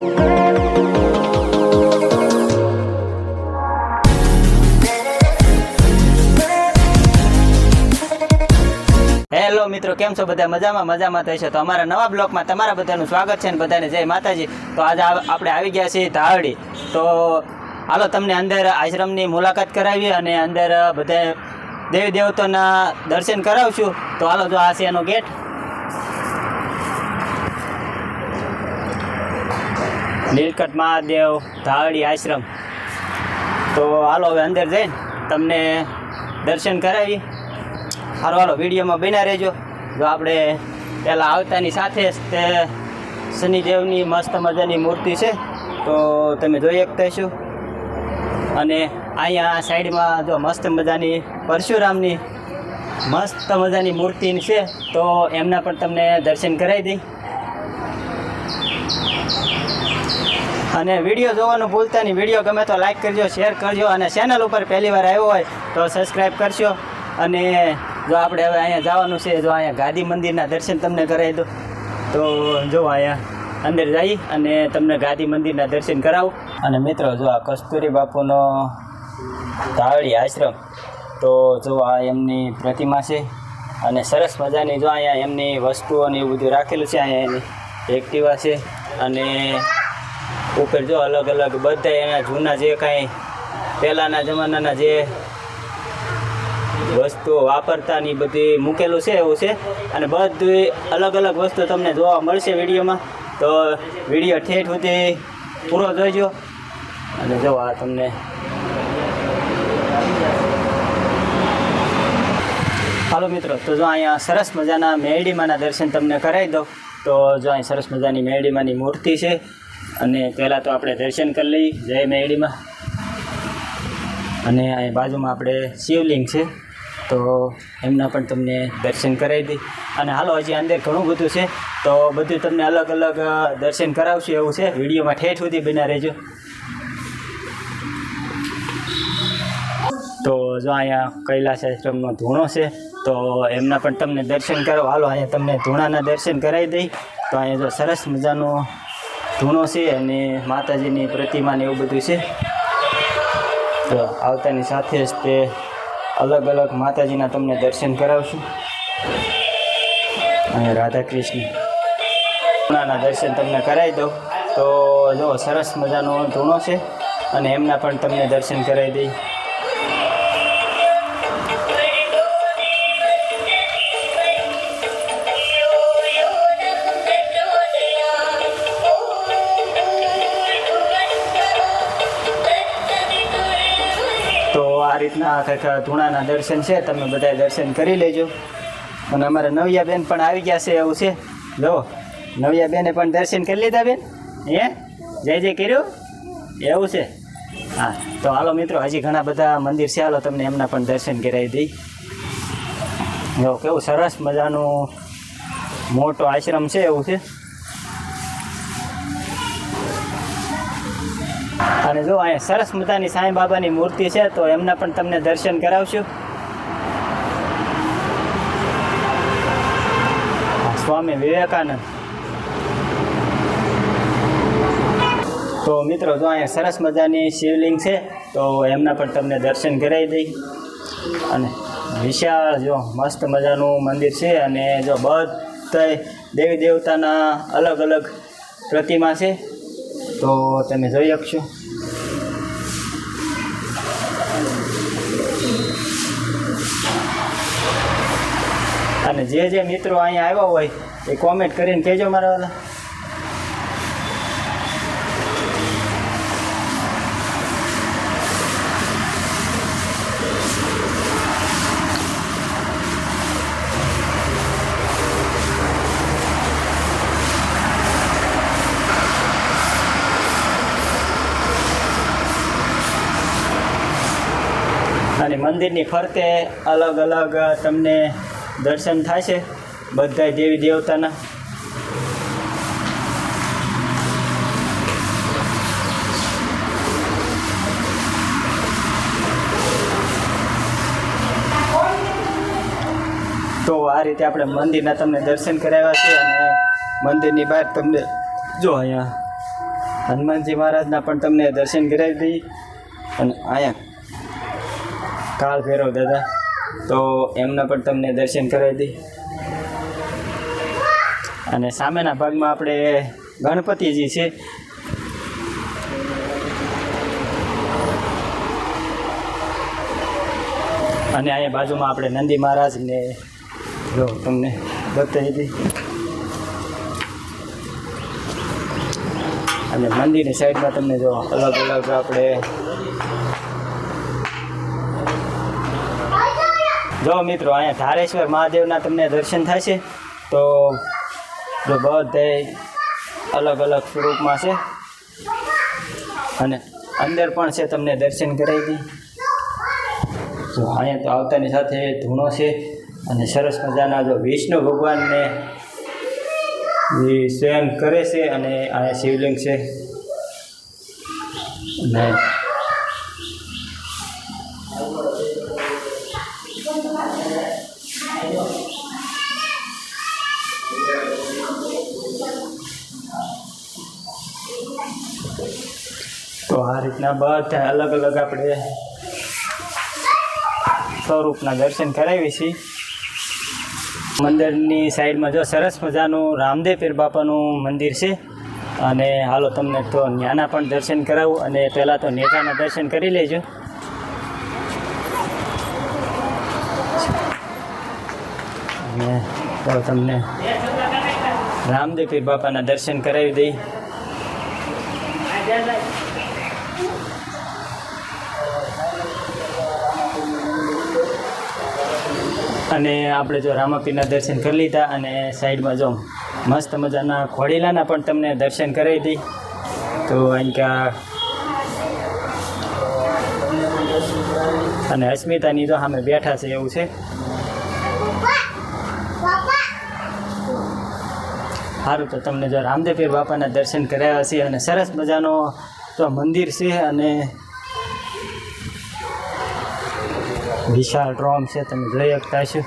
Hello મિત્રો, કેમ છો બધા? મજામાં મજામાં થશે તો અમારા નવા બ્લોકમાં તમારા બધાનું સ્વાગત છે અને બધાને જય માતાજી. તો આજે આપણે આવી ગયા છીએ ધારડી તો હાલો તમને અંદર આશ્રમની મુલાકાત કરાવી અને અંદર બધા દેવી દેવતાના દર્શન કરાવશું. તો હાલો જો આ છે એનો ગેટ. નીલકંઠ મહાદેવ, ધાવડી આશ્રમ. તો હાલો હવે અંદર જઈને તમને દર્શન કરાવી. હાલો હાલો, વિડીયોમાં બન્યા રહેજો. જો આપણે પહેલાં આવતાની સાથે જ તે શનિદેવની મસ્ત મજાની મૂર્તિ છે, તો તમે જોઈ શકતા છો અને અહીંયા સાઈડમાં જો મસ્ત મજાની પરશુરામની મસ્ત મજાની મૂર્તિ છે, તો એમના પણ તમને દર્શન કરાવી દઈ. અને વીડિયો જોવાનું ભૂલતા નહીં. વીડિયો ગમે તો લાઈક કરજો શેર કરજો અને ચેનલ ઉપર પહેલી વાર આવ્યો હોય તો સબસ્ક્રાઈબ કરશો અને જો આપણે હવે અહીંયા જવાનું છે, જો અહીંયા ગાદી મંદિરના દર્શન તમને કરાવી દો તો જો અહીંયા અંદર જઈ અને તમને ગાદી મંદિરના દર્શન કરાવું. અને મિત્રો, જો આ કસ્તુરી બાપુનો ધાવડી આશ્રમ, તો જો આ એમની પ્રતિમા છે અને સરસ મજાની જો અહીંયા એમની વસ્તુઓને એવું બધું રાખેલું છે, અહીંયા એની એક્ટિવા છે અને ઉપર જો અલગ અલગ, બધા એના જૂના જે કાંઈ પહેલાંના જમાનાના જે વસ્તુઓ વાપરતા ની બધી મૂકેલું છે, એવું છે. અને બધું અલગ અલગ વસ્તુ તમને જોવા મળશે વિડીયોમાં. તો વીડિયો ઠેઠ સુધી પૂરો જોઈજો અને જો આ તમને હાલો મિત્રો, તો જો અહીંયા સરસ મજાના મેરડીમાના દર્શન તમને કરાવી દઉં. તો જો અહીં સરસ મજાની મેરડીમાની મૂર્તિ છે. અને પહેલાં તો આપણે દર્શન કરી લઈએ. જય મેળીમાં અને અહીં બાજુમાં આપણે શિવલિંગ છે. તો એમના પણ તમને દર્શન કરાવી દઈ અને હાલો, હજી અંદર ઘણું બધું છે. તો બધું તમને અલગ અલગ દર્શન કરાવશું એવું છે. વિડીયોમાં ઠેઠ સુધી બના રહેજો. તો જો અહીંયા કૈલાસ આશ્રમનો ધૂણો છે, તો એમના પણ તમને દર્શન કરો. હાલો, અહીંયા તમને ધૂણાના દર્શન કરાવી દઈ તો અહીંયા જો સરસ મજાનો ધૂણો છે અને માતાજીની પ્રતિમાને એવું બધું છે. તો આવતાની સાથે જ તે અલગ અલગ માતાજીના તમને દર્શન કરાવશું. અને રાધા કૃષ્ણ દર્શન તમને કરાવી દઉં. તો જો સરસ મજાનો ધૂણો છે અને એમના પણ તમને દર્શન કરાવી દઈ. રીતના આખા ધૂણાના દર્શન છે, તમે બધા દર્શન કરી લેજો. અને અમારા નવિયા બેન પણ આવી ગયા છે, એવું છે. જો નવિયા બેને પણ દર્શન કરી લીધા બેન. હે? જય જય કર્યું? એવું છે. હા, તો હાલો મિત્રો, હજી ઘણા બધા મંદિર છે, હાલો તમને એમના પણ દર્શન કરાવી દઈ. જો, કેવું સરસ મજાનું મોટો આશ્રમ છે, એવું છે. અને જો અહીંયા સરસ મજાની સાંઈ બાબાની મૂર્તિ છે, તો એમના પણ તમને દર્શન કરાવશું. સ્વામી વિવેકાનંદ. તો મિત્રો, જો અહીંયા સરસ મજાની શિવલિંગ છે, તો એમના પણ તમને દર્શન કરાવી દઈ. અને વિશાળ જો મસ્ત મજાનું મંદિર છે, અને જો બધા દેવી દેવતાના અલગ અલગ પ્રતિમા છે, તો તમે જોઈ શકશો. અને જે જે મિત્રો અહીંયા આવ્યા હોય એ કોમેન્ટ કરીને કહેજો મારા વાલા. મંદિરની ફરતે અલગ અલગ તમને દર્શન થાય છે? બધા દેવી દેવતાના? તો આ રીતે આપણે મંદિરના તમને દર્શન કરાવ્યા છે અને મંદિરની બહાર તમને જો અહીંયા હનુમાનજી મહારાજના પણ તમને દર્શન કરાવી દઈએ. અને અહીંયા કાળ ભૈરવ દાદા. તો એમના પણ તમને દર્શન કરાવી દઈ. અને સામેના ભાગમાં આપણે ગણપતિજી છે. અને અહીંયા બાજુમાં આપણે નંદી મહારાજને જો તમને બતાવી દઈ. અને મંદિરની સાઈડમાં તમને જો અલગ અલગ આપણે જો મિત્રો, અહીંયા ધારેશ્વર મહાદેવના તમને દર્શન થશે. તો જો બધે અલગ અલગ સ્વરૂપમાં છે. અને અંદર પણ છે તમને દર્શન કરાવી. દી જો અહીંયા તો આવતાની સાથે ધૂણો છે અને સરસ મજાના જો વિષ્ણુ ભગવાનને એ સ્વયં કરે છે અને અહીંયા શિવલિંગ છે. અને તો આ રીતના બધા અલગ અલગ આપણે સ્વરૂપના દર્શન કરાવીએ છીએ. મંદિરની સાઈડમાં જો સરસ મજાનું રામદેવ પીર બાપાનું મંદિર છે. અને હાલો તમને તો ન્યાના પણ દર્શન કરાવું અને પહેલાં તો નેતાના દર્શન કરી લેજો. અને તો તમને રામદેવ પીર બાપાના દર્શન કરાવી દઈ. અને આપણે જો રામાપીરના દર્શન કરી લીધા અને સાઈડમાં જો મસ્ત મજાના ખોડીલાના પણ તમને દર્શન કરાવી દઈ. તો અહીંયા અને અસ્મિતાની તો સામે બેઠા છે એવું છે. સારું તો તમને જો રામદેવીર બાપાના દર્શન કરાવ્યા છે અને સરસ મજાનો તો મંદિર છે અને વિશાળ ડ્રોમ છે, તમે જોઈ શકતા છો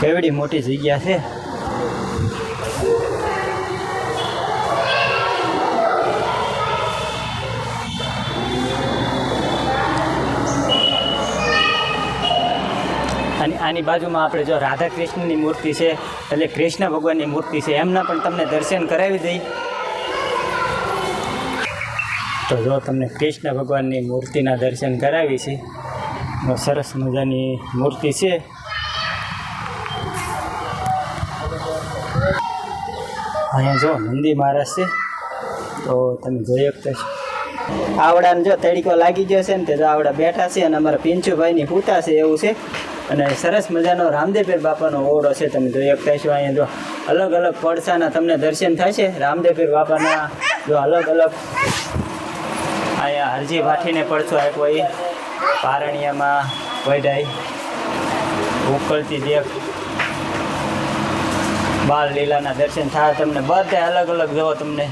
કેવડી મોટી જગ્યા છે. અને આની બાજુમાં આપણે જો રાધા કૃષ્ણની મૂર્તિ છે, એટલે કૃષ્ણ ભગવાનની મૂર્તિ છે, એમના પણ તમને દર્શન કરાવી દઈ. તો જો તમને કૃષ્ણ ભગવાનની મૂર્તિના દર્શન કરાવી છે. સરસ મજાની મૂર્તિ છે. અહીંયા જો નંદી મહારાજ છે. તો તમે જોઈ શકતો છો. આવડાને જો તડીકો લાગી ગયો છે ને તે આવડા બેઠા છે અને અમારા પિંચુભાઈની પૂતા છે એવું છે. અને સરસ મજાનો રામદેવપીર બાપાનો ઓરડો છે, તમે જોઈ શકતા છો અહીંયા જો. અલગ અલગ પડસાના તમને દર્શન છે. રામદેવપીર બાપાના જો અલગ અલગ અહીંયા હરજી ભાઠીને પડછો આપ્યો એ પારણિયામાં વઢાઈ. ઉકળતી દેખ બાલ લીલાના દર્શન થાય. તમને બધે અલગ અલગ જોવો તમને.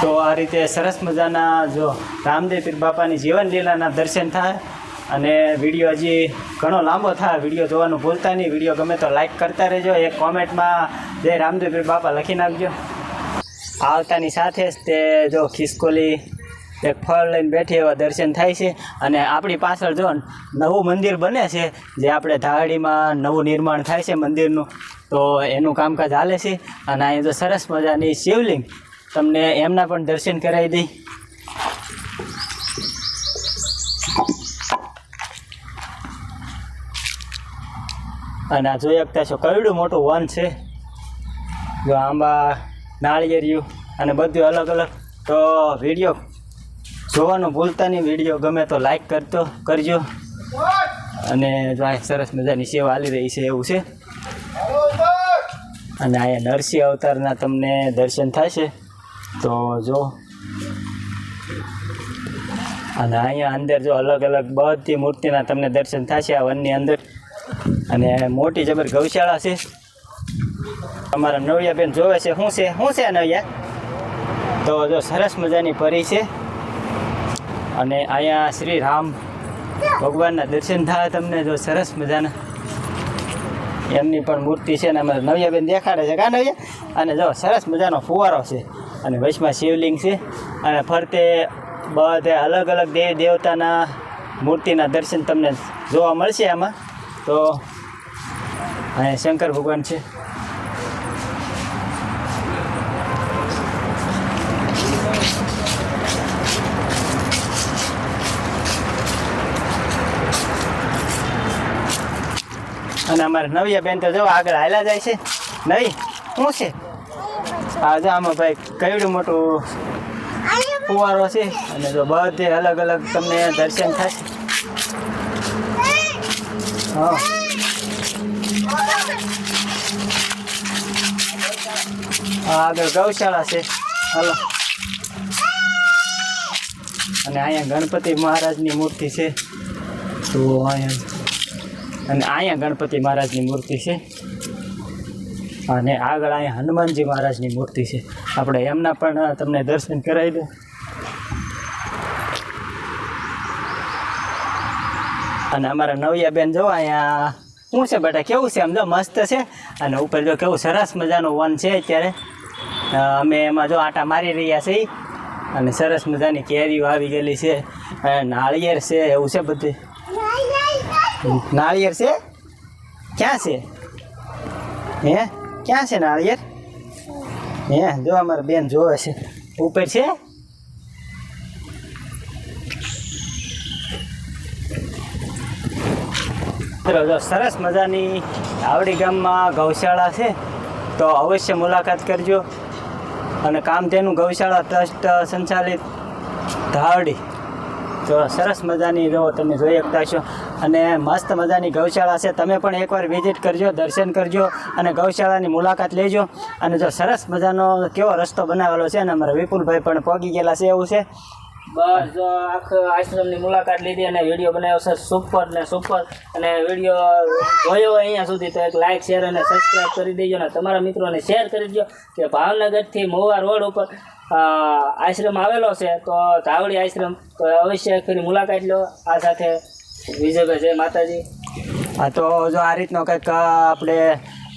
તો આ રીતે સરસ મજાના જો રામદેવ પીર બાપાની જીવન લીલાના દર્શન થાય. અને વીડિયો હજી ઘણો લાંબો થાય વીડિયો જોવાનું ભૂલતા નહીં. વીડિયો ગમે તો લાઈક કરતા રહેજો. એક કોમેન્ટમાં જય રામદેવ બાપા લખી નાખજો. આવતાની સાથે જ તે જો ખિસકોલી એક ફળ લઈને બેઠી એવા દર્શન થાય છે. અને આપણી પાછળ જો નવું મંદિર બને છે, જે આપણે ધાડીમાં નવું નિર્માણ થાય છે મંદિરનું. તો એનું કામકાજ હાલે છે. અને અહીં તો સરસ મજાની શિવલિંગ. તમને એમના પણ દર્શન કરાવી દઈ. અને આ જોઈ શકતા છો કયું મોટું વન છે. જો આંબા, નાળિયેરિયું અને બધું અલગ અલગ. તો વીડિયો જોવાનું ભૂલતા નહીં. વીડિયો ગમે તો લાઈક કરતો કરજો. અને જો આ સરસ મજાની સેવા હાલી રહી છે એવું છે. અને અહીંયા નરસિંહ અવતારના તમને દર્શન થશે. તો જો. અને અહીંયા અંદર જો અલગ અલગ બધી મૂર્તિના તમને દર્શન થશે. આ વનની અંદર અને મોટી જબર ગૌશાળા છે. અમારા નવિયાબેન જોવે છે, શું છે? શું છે નવિયા? તો જો સરસ મજાની પરી છે. અને અહીંયા શ્રી રામ ભગવાનના દર્શન થાય તમને જો સરસ મજાના. એમની પણ મૂર્તિ છે ને અમારે નવિયાબેન દેખાડે છે. કા નવિયા? અને જો સરસ મજાનો ફુવારો છે. અને વચમાં શિવલિંગ છે. અને ફરતે બધે અલગ અલગ દેવી દેવતાના મૂર્તિના દર્શન તમને જોવા મળશે આમાં. તો અહીંયા શંકર ભગવાન છે. અને અમારે નવી બેન તો જો આગળ હાલ્યા જાય છે. નવી, શું છે? આ જો આમાં ભાઈ કયું મોટું ફુવારો છે. અને જો બધે અલગ અલગ તમને દર્શન થાય. હા. આગળ ગૌશાળા છે. હલો. અને અહીંયા ગણપતિ મહારાજની મૂર્તિ છે. તો અહીંયા અને અહીંયા ગણપતિ મહારાજની મૂર્તિ છે. અને આગળ અહીંયા હનુમાનજી મહારાજની મૂર્તિ છે. આપણે એમના પણ તમને દર્શન કરાવી દઉં. અને અમારા નવિયા બેન જો અહીંયા. શું છે બેટા, કેવું છે? સમજો મસ્ત છે. અને ઉપર જો કેવું સરસ મજાનું વન છે અત્યારે. અમે એમાં જો આટા મારી રહ્યા છીએ. અને સરસ મજાની કેરીઓ આવી ગયેલી છે. નાળિયેર છે, એવું છે બધું. નાળિયેર છે? ક્યાં છે? હે? ક્યાં છે નાળિયેર? હે, જો અમારા બેન જોવે છે. ઉપર છે મિત્રો જો સરસ મજાની આવડી ગામમાં ગૌશાળા છે, તો અવશ્ય મુલાકાત કરજો. અને કામધેનુ ગૌશાળા ટ્રસ્ટ સંચાલિત ધાવડી તો સરસ મજાની રહો તમે જોઈ શકતા છો અને મસ્ત મજાની ગૌશાળા છે. તમે પણ એકવાર વિઝિટ કરજો, દર્શન કરજો અને ગૌશાળાની મુલાકાત લેજો. અને જો સરસ મજાનો કેવો રસ્તો બનાવેલો છે અને અમારા વિપુલભાઈ પણ પહોંચી ગયેલા છે એવું છે. બસ, જો આખા આશ્રમની મુલાકાત લીધી અને વીડિયો બનાવ્યો છે. સુપર ને સુપર અને વીડિયો જોયો હોય અહીંયા સુધી તો એક લાઇક શેર અને સબસ્ક્રાઈબ કરી દેજો અને તમારા મિત્રોને શેર કરી દેજો કે ભાવનગરથી મોવા રોડ ઉપર આશ્રમ આવેલો છે તો ધાવડી આશ્રમ તો અવશ્ય કરી મુલાકાત લો. આ સાથે વિજયભાઈ જય માતાજી. હા, તો જો આ રીતનો કંઈક આપણે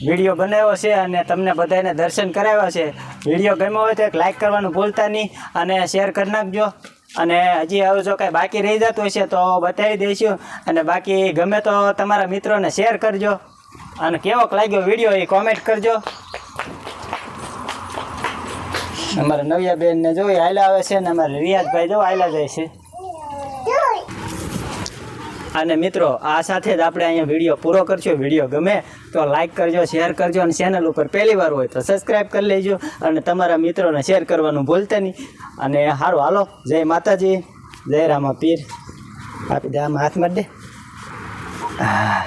વીડિયો બનાવ્યો છે અને તમને બધાને દર્શન કરાવ્યા છે. વીડિયો ગમ્યો હોય તો એક લાઇક કરવાનું ભૂલતા નહીં અને શેર કરી નાખજો. અને હજી હવે જો કાંઈ બાકી રહી જતું હશે તો બતાવી દઈશું. અને બાકી ગમે તો તમારા મિત્રોને શેર કરજો. અને કેવોક લાગ્યો વીડિયો એ કોમેન્ટ કરજો. અમારા નવિયા બેનને જોઈ હાલ્યા આવે છે અને અમારે રિયાઝભાઈ જો હાલ્યા જાય છે. અને મિત્રો, આ સાથે જ આપણે અહીંયા વીડિયો પૂરો કરશું. વીડિયો ગમે તો લાઈક કરજો શેર કરજો અને ચેનલ ઉપર પહેલી વાર હોય તો સબસ્ક્રાઈબ કરી લેજો અને તમારા મિત્રોને શેર કરવાનું ભૂલતા નહીં. અને સારું હાલો, જય માતાજી, જય રામા પીર આપી દે આમાં હાથ મારી દે આ.